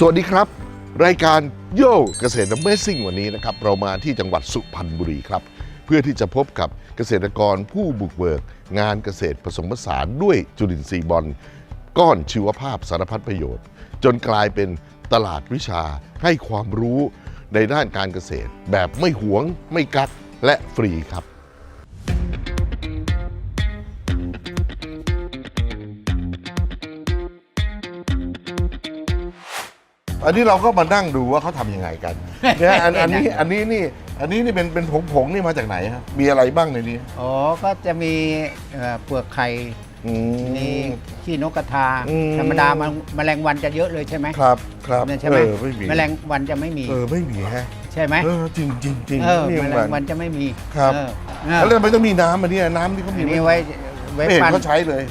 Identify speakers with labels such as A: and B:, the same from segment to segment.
A: สวัสดีครับ รายการโย่เกษตร Amazing วันนี้นะครับ เรามาที่จังหวัดสุพรรณบุรีครับ เพื่อที่จะพบกับเกษตรกรผู้บุกเบิก งานเกษตรผสมผสานด้วยจุลินทรีย์บอลก้อนชีวภาพสารพัดประโยชน์ จนกลายเป็นตลาดวิชาให้ความรู้ในด้านการเกษตรแบบไม่หวงไม่กักและฟรีครับ อันนี้เราก็มานั่งดูว่าเขาทำยังไงกันเนี่ยอันอันนี้อันนี้นี่อันนี้นี่เป็นเป็นผงผงๆนี่มาจากไหนครับมีอะไรบ้างในนี้
B: อ๋อก็จะมีเอ่อเปลือกไข่
A: อืม
B: มีขี้นกกระทา
A: อืม
B: ธรรมดามันแมลงวันจะเยอะเลยใช่ไหม
A: ครับครับ
B: เนี่ยใช่ไหม
A: เออไม่มี
B: แมลงวันจะไม่มี
A: เออไม่มีฮะ
B: ใช่ไหม
A: เออจริงจริงจริง
B: เออ
A: นี่
B: แม
A: มัน
B: ลงวันจะไม่มี
A: ครับ
B: เออเออ
A: แล้วทำไมต้องมีน้ำอันนี้น้ำที่เขามี
B: อันนี้ไว้ ไว้
A: ไม่เห็น
B: ปั้น
A: เขาใช้เลย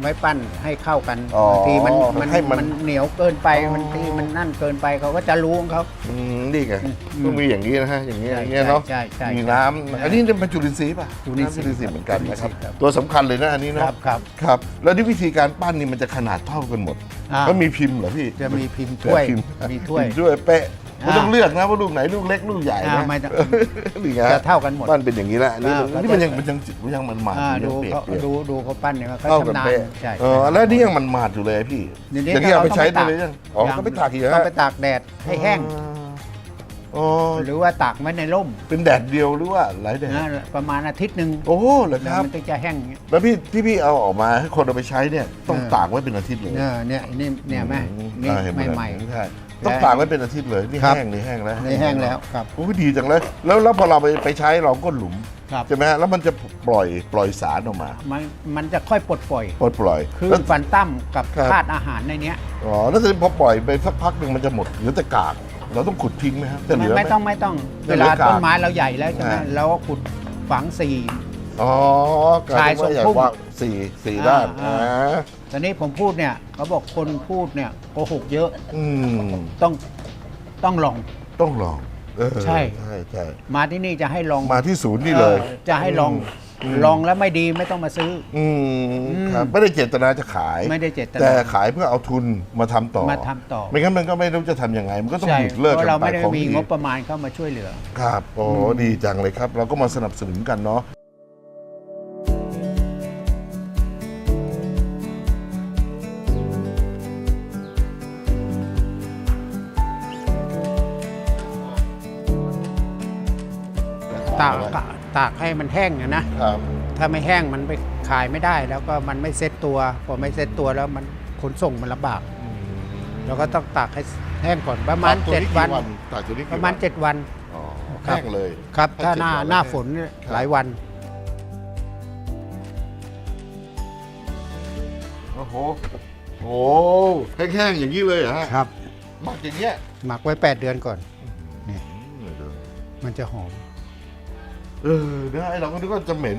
B: ไว้ปั้นให้เข้ากัน
A: อ๋อบา
B: งทีมันมัน
A: ให้มัน
B: มันเหนียวเกินไป
A: อ๋อ
B: มันทีมันนั่นเกินไปเขาก็จะรู้ของเขา
A: อืมนี่ไง
B: อืม
A: ต้องมีอย่างนี้นะฮะอย่างนี้
B: ใช่
A: อย่างเงี้ยเนาะ
B: ใช่ใช่ใช่
A: มีน้ำอันนี้เป็นจุลินทรีย์ป่ะ
B: จุลินทรีย์ำ
A: เหมือนกันนะครับ
B: จุลินทรีย์ครับ
A: ตัวสำคัญเลยนะอันนี้
B: ค
A: เนาะ
B: รับครับ
A: ครับ แล้วนี่วิธีการปั้นนี่มันจะขนาดเท่ากันหมด
B: อ่า
A: แล้วมีพิมพ์เหรอพี่
B: จะมีพิมพ์ถ้วย
A: พิมพ์
B: มีถ้วย
A: พิมพ์ถ้วยเป๊ะ ไม่
B: อ่า
A: ต้องเลือกนะว่าลูกไหนลูกเล็กลูกใหญ่
B: อ่า
A: นะ
B: ไม่ต้อง
A: นี่ไง
B: จะเท่ากันหมด
A: ปั้นเป็นอย่างนี้แหละอันนี่
B: อ่า
A: นี่มันยังมันยังมันยังมันหมาด
B: อ่า
A: อยู่
B: ดู
A: ยังเปียก
B: เขา
A: ๆ
B: ดูดูเขาปั้นเนี่ยเขา
A: เท่ากัน
B: ชำนาญ
A: เป๊ะ
B: ใช่
A: เออแล้วนี่ยังมันหมาดอยู่เลยพี่
B: เดี๋ยวนี้
A: อย่างนี้เอาไป
B: ก็
A: ใช้
B: ต้
A: ได้
B: อง
A: เลยยังอ๋อก็ไปตากอีกเหรอ
B: ต้อ
A: ฮะ
B: งไปตากแดดให้แห้ง
A: อ๋อ
B: หรือว่าตากไว้ในร่ม
A: เป็นแดดเดียวหรือว่าหลายแดด
B: นะประมาณอาทิตย์หนึ่ง
A: โอ้เหรอครับ
B: มันถึงจะแห้งอย่างเงี้ย
A: แล้วพี่ที่พี่เอาออกมาให้คนเอาไปใช้เนี่ยต้อง
B: เออ
A: ตากไว้เป็นอาทิตย์เลย
B: เนี่ยเนี่ยนี่เนี่ยแม่
A: อื
B: นี่
A: อ่าเห็น
B: ใหม่
A: ใช่ต้องตากไว้เป็นอาทิตย์เลยนี่
B: ครับ
A: แห้งนี่แห้งแล้ว
B: ๆนี่แห้งแล้วครับ
A: โอ้ยดีจังเลยแล้วแล้วพอเราไปไปใช้เราก็หลุม
B: ครับ
A: ใช่ไหมฮะแล้วมันจะปล่อยปล่อยสารออกมา
B: มันมันจะค่อยปลดปล่อย
A: ปลดปล่อย
B: คือ
A: แล้ว
B: ฟันตั้มกับ
A: ครับ
B: ธาตุอาหารในเนี้ย
A: อ๋อแล้วพอปล่อยไปสักพักหนึ่งมันจะหมดเหลือแต่กาก เราต้องขุดทิ้งไหมครับจะเห
B: ไม่
A: ลือไหม
B: ไม่ต้องไม่ต้อง
A: จะ
B: เว
A: เหลื
B: ลา
A: อกาก
B: ต้นไม้เราใหญ่แล้วใช่ไหม
A: อ่า
B: เราก็ขุดฝังสี่
A: อ๋อกลายเป็นว่าอยาก
B: ชายทรงพุ่ม
A: ว่าสี่สี่ด้าน
B: อ่า
A: อ่า
B: ตอนนี้ผมพูดเนี่ยเขาบอกคนพูดเนี่ยโกหกเยอะ
A: อืม
B: ต้องต้องลอง
A: ต้องลองเออ
B: ใช่
A: ใช่ใช่
B: มาที่นี่จะให้ลอง
A: มาที่ศูนย์นี่เลย
B: ออจะให้ลอง
A: อืม
B: ลองแล้วไม่ดีไม่ต้องมาซื้อ
A: อืม
B: อืม
A: ครับไม่ได้เจตนาจะขาย
B: ไม่ได้เจตนา
A: แต่ขายเพื่อเอาทุนมาทำต่อ
B: มาทำต่อ
A: ไม่งั้นมันก็ไม่รู้จะทำยังไง มันก็ต้อง
B: ใช่
A: หยุดเลิก
B: เพ
A: กัน
B: ราะเรา
A: ไป
B: ไม่ได้
A: ของ
B: มี
A: ดี
B: งบประมาณเข้ามาช่วยเหลือ
A: ครับโอ้ดีจังเลยครับ เราก็มาสนับสนุนกันเนาะ
B: ตาก ตากให้มันแห้งอะนะ
A: ครับ
B: ถ้าไม่แห้งมันไปขายไม่ได้ แล้วก็มันไม่เซ็ตตัวพอไม่เซ็ตตัวแล้วมันขนส่งมันลำบากเราก็ต้องตากให้แห้งก่อนประมาณ
A: ตั
B: เจ็ด
A: กี่
B: วัน
A: ตัดตัวนี้
B: ป
A: กี่
B: ระมาณ
A: วัน
B: เจ็ดวัน
A: อ๋อ
B: ครับ
A: แห้งเลย
B: ครับ
A: ให้
B: ถ้า
A: เจ็ด
B: หน้า
A: วัน
B: หน้า
A: แล้ว
B: ฝนเนี่ย
A: ครับ
B: หลายวัน
A: โอ้โหโอ้แห้งๆอย่างนี้เลยเหรอฮะ
B: ครับ
A: หมักอย่างเงี้ย
B: หมักไว้ 8 เดือนก่อนมันจะหอม
A: เออเนื้อไอ้เราก็นึกว่าจะเหม็น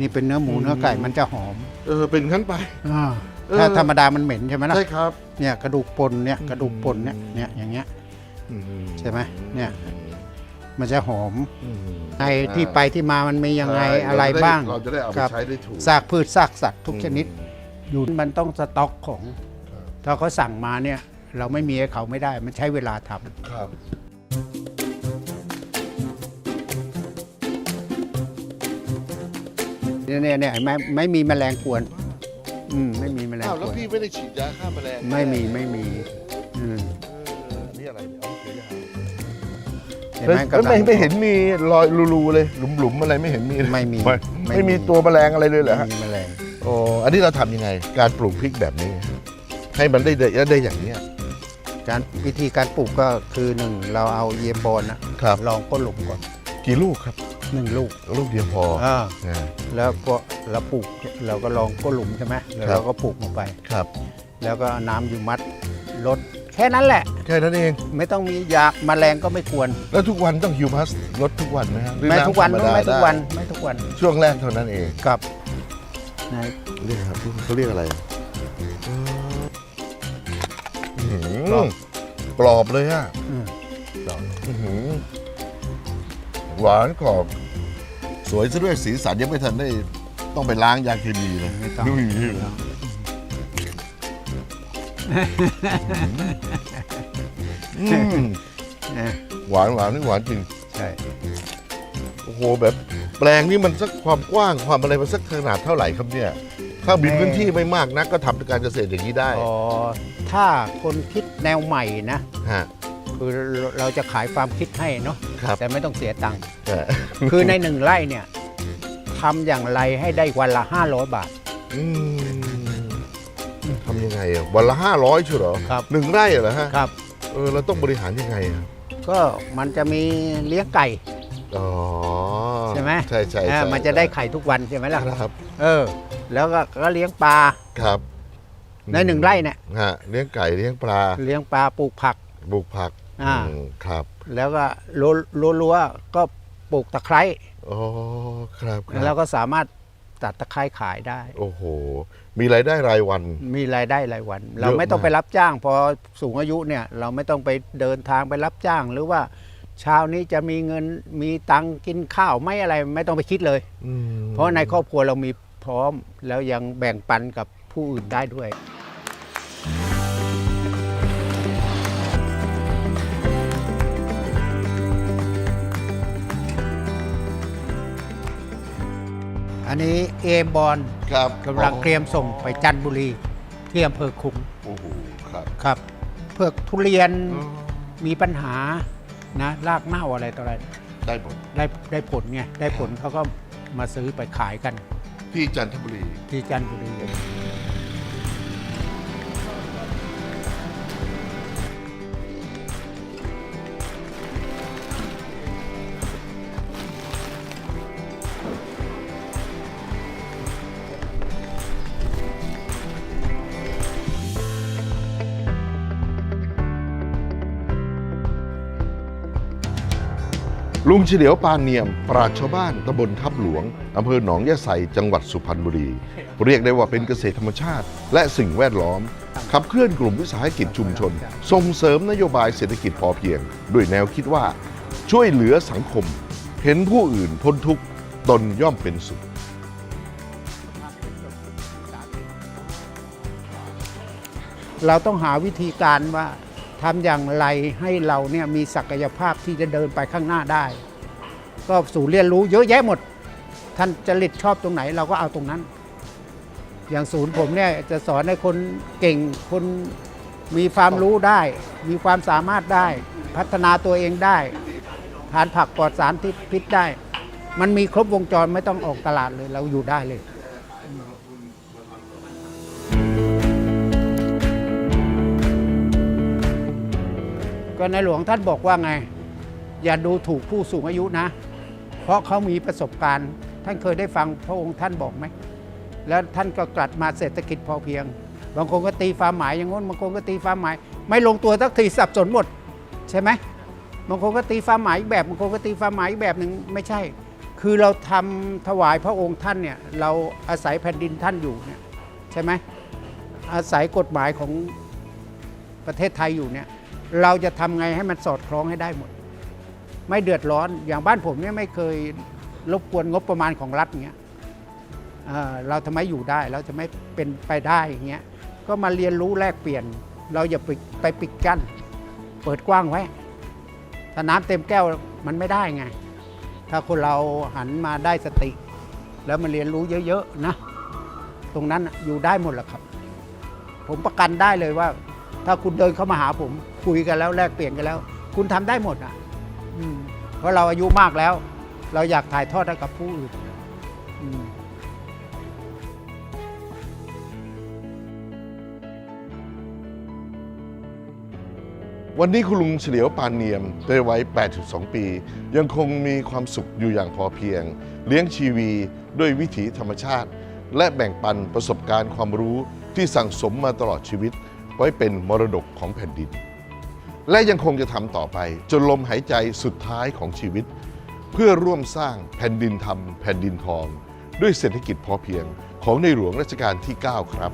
B: นี่เป็นเนื้อหมู
A: อืม
B: เนื้อไก่มันจะหอม
A: เออเป็นขั้นไป
B: อ่า
A: เออ
B: ถ้าธรรมดามันเหม็นใช่ไหมล่ะ
A: ใช่ครับ
B: เนี่ยกระดูกปนเนี่ย
A: อืม
B: กระดูกปนเนี่ยเนี่ยอย่างเงี้ย
A: อื
B: ใช่ไหมเนี่ย มันจะหอม
A: อืม
B: ในที่ไปที่มามันมียังไง
A: ใช่
B: อะไรบ้าง
A: เราจะได้เอาไป
B: ครับ
A: ใช้ได้ถูก
B: ซากพืชซากสัตว์ทุกชนิด อยู่มันต้องสต็อกของ
A: ครับ
B: ถ้าเขาสั่งมาเนี่ย เราไม่มีให้เขาไม่ได้ มันใช้เวลาทำ
A: ครับ
B: เนี่ยเนี่ยเนี่ยเห็นไหมไม่มีแมลงกวน อืมไม่มีแมลง
A: อ้าว
B: ก
A: แล้ว
B: วน
A: พี่ไม่ได้ฉีดยาฆ่าแมลง
B: ไม่มีไม่มีอืม
A: เออนี่อะไรเนี่ยเอาเสียยา
B: เห็นไหม
A: ไม่
B: กำลัง
A: ไม่ไม่เห็นมีรอยรูๆเลยหลุมๆอะไรไม่เห็นมีเลย
B: ไม่มี
A: ไม่
B: ไม่
A: ไม่
B: มี
A: มีตัวแมลงอะไรเลยเหรอฮะ
B: ไม่มีแมลง
A: โอ้อันนี้เราทำยังไง การปลูกพริกแบบนี้ ให้มันได้ได้ได้อย่างนี้ย
B: การวิธีการปลูกก็คือหนึ่งเราเอาเยียมโบนนะครับ ลองก้นหลุมก่อน
A: กี่ลูกครับ
B: หนึ่งลูก
A: ลูกเดียวพอ
B: อ่า
A: อ่า
B: แล้วก็เราปลูกเราก็ลองก้นหลุมใช่ไหมแล้ว
A: ครับ
B: เราก็ปลูกลงไป
A: ครับ
B: แล้วก็เอาน้ำอยู่มัดลดแค่นั้นแหละ
A: แค่นั้นเอง
B: ไม่ต้องมียาแมลงก็ไม่ควร
A: แล้วทุกวันต้องฮิวมัสลดทุกวันไหมฮะหรือ
B: ไม่ำทุกวัน
A: ธรรดา
B: ไม่ทุกวัน
A: ได้
B: ไม่ทุกวัน
A: ช่วงแรกเท่านั้นเอง
B: กับนะ
A: เรียกครับเขาเรียกอะไรอื้อหือกรอบเลยอะ
B: อืม
A: อื้อหือ หวานกรอบ สวยซะด้วยสีสันยังไม่ทันได้ต้องไปล้างยาเคมีเลย
B: ไม่ต้อง
A: ดูอย่างนี้
B: ไม่ต้อง
A: อืม
B: นะ
A: หวานหวานนี่หวานจริง
B: ใช่
A: โอ้โหแบบแปลงนี่มันสักความกว้างความอะไรมันสักขนาดเท่าไหร่ครับเนี่ย ถ้าบินพื้นที่ไม่มากนักก็ทำการเกษตรอย่างนี้ได้
B: อ๋อถ้าคนคิดแนวใหม่นะ
A: ฮะ
B: คือเราจะขายความคิดให้เนาะ
A: ครับ
B: แต่ไม่ต้องเสียตังค์
A: ฮะ
B: คือในหนึ่งไร่เนี่ยทำอย่างไรให้ได้วันละ 500 บาท
A: อืมทำยังไงอะวันละห้าร้อยชัวร์เหรอ
B: ครับ
A: หนึ่งไร่เหรอฮะ
B: ครับ
A: เออเราต้องบริหารยังไงอะ
B: ก็มันจะมีเลี้ยงไก่
A: อ๋อ
B: ใช่ไหม
A: ใช่ใช่
B: อ่า
A: ใช่
B: มันจะได้ไข่ทุกวันใช่ไหมล่ะ
A: ครับ
B: เออ แล้วก็ก็เลี้ยงปลา
A: ครับ
B: ในหนึ่งไร่เนี่ย
A: ฮะเลี้ยงไก่เลี้ยงปลา
B: เลี้ยงปลาปลูกผัก
A: ปลูกผัก
B: อ่า
A: อืมครับ
B: แล้วก็รั้วรั้วรั้วก็ปลูกตะไคร้
A: อ๋อครับค
B: แล้
A: รั
B: ว
A: บ
B: ก็สามารถตัดตะไคร้ขายได้
A: โอ้โห มีรายได้รายวัน
B: มีรายได้รายวัน
A: เยอะ
B: เราไม่ต้อง
A: มาก
B: ไปรับจ้าง พอสูงอายุเนี่ย เราไม่ต้องไปเดินทางไปรับจ้าง หรือว่าเช้านี้จะมีเงินมีตังค์กินข้าวไม่อะไรไม่ต้องไปคิดเลย
A: อืม
B: เพราะในครอบครัวเรามีพร้อมแล้วยังแบ่งปันกับผู้อื่นได้ด้วย อันนี้เอมบอล
A: ครับ
B: กำลังเตรียมส่งไปจันทบุรีที่อำเภอคุง
A: โอ้โหครับ
B: ครับเพือกทุเรียน
A: อ๋อ
B: มีปัญหานะรากเน่าอะไรต่ออะไร
A: ได้หมด
B: ได้ได้ผลไงได้ผลเขาก็มาซื้อไปขายกัน
A: ที่จันทบุรี
B: ที่จันทบุรี
A: ลุงเฉลียวปานเนียม ปราชชาวบ้านตำบลทับหลวงอำเภอหนองยะไซจังหวัดสุพรรณบุรี เรียกได้ว่าเป็นเกษตรธรรมชาติ และสิ่งแวดล้อม ขับเคลื่อนกลุ่มวิสาหกิจชุมชน ส่งเสริมนโยบายเศรษฐกิจพอเพียง ด้วยแนวคิดว่า ช่วยเหลือสังคม เห็นผู้อื่นพ้นทุกข์ตนย่อมเป็นสุข
B: เราต้องหาวิธีการว่า ทำอย่างไรให้เราเนี่ยมีศักยภาพที่จะเดินไปข้างหน้าได้ ก็สู่เรียนรู้เยอะแยะหมด ท่านจริตชอบตรงไหนเราก็เอาตรงนั้น อย่างศูนย์ผมเนี่ยจะสอนให้คนเก่งคนมีความรู้ได้ มีความสามารถได้ พัฒนาตัวเองได้ทานผักปลอดสารพิษได้ มันมีครบวงจรไม่ต้องออกตลาดเลยเราอยู่ได้เลย ก็ในหลวงท่านบอกว่าไง อย่าดูถูกผู้สูงอายุนะ เพราะเขามีประสบการณ์ ท่านเคยได้ฟังพระองค์ท่านบอกไหม แล้วท่านก็กลัดมาเศรษฐกิจพอเพียง บางคนก็ตีความหมายอย่างง้นบางคนก็ตีความหมาย ไม่ลงตัวสักทีสับสนหมด ใช่ไหมบางคนก็ตีความหมายอีกแบบบางคนก็ตีความหมายอีกแบบหนึ่งไม่ใช่ คือเราทำถวายพระองค์ท่านเนี่ยเราอาศัยแผ่นดินท่านอยู่เนี่ยใช่ไหมอาศัยกฎหมายของประเทศไทยอยู่เนี่ย เราจะทำไงให้มันสอดคล้องให้ได้หมด ไม่เดือดร้อนอย่างบ้านผมเนี่ยไม่เคยรบกวนงบประมาณของรัฐเงี้ยเเราทำไมอยู่ได้ เราจะไม่เป็นไปได้อย่างเงี้ยก็มาเรียนรู้แลกเปลี่ยน เราอย่าไปไปปิดกั้น เปิดกว้างไว้ถ้าน้ำเต็มแก้วมันไม่ได้ไง ถ้าคนเราหันมาได้สติ แล้วมาเรียนรู้เยอะๆนะ ตรงนั้นอยู่ได้หมดแหละครับ ผมประกันได้เลยว่า ถ้าคุณเดินเข้ามาหาผมคุยกันแล้วแลกเปลี่ยนกันแล้ว คุณทำได้หมดอะเพราะเราอายุมากแล้ว เราอยากถ่ายทอดให้กับผู้อื่น
A: วันนี้คุณลุงเฉลียวปานเนียมในวัย82 ปี ยังคงมีความสุขอยู่อย่างพอเพียง เลี้ยงชีวีด้วยวิถีธรรมชาติ และแบ่งปันประสบการณ์ความรู้ที่สั่งสมมาตลอดชีวิต ไว้เป็นมรดกของแผ่นดิน และยังคงจะทำต่อไป จนลมหายใจสุดท้ายของชีวิต เพื่อร่วมสร้างแผ่นดินธรรม แผ่นดินทอง ด้วยเศรษฐกิจพอเพียงของในหลวงรัชกาลที่ 9 ครับ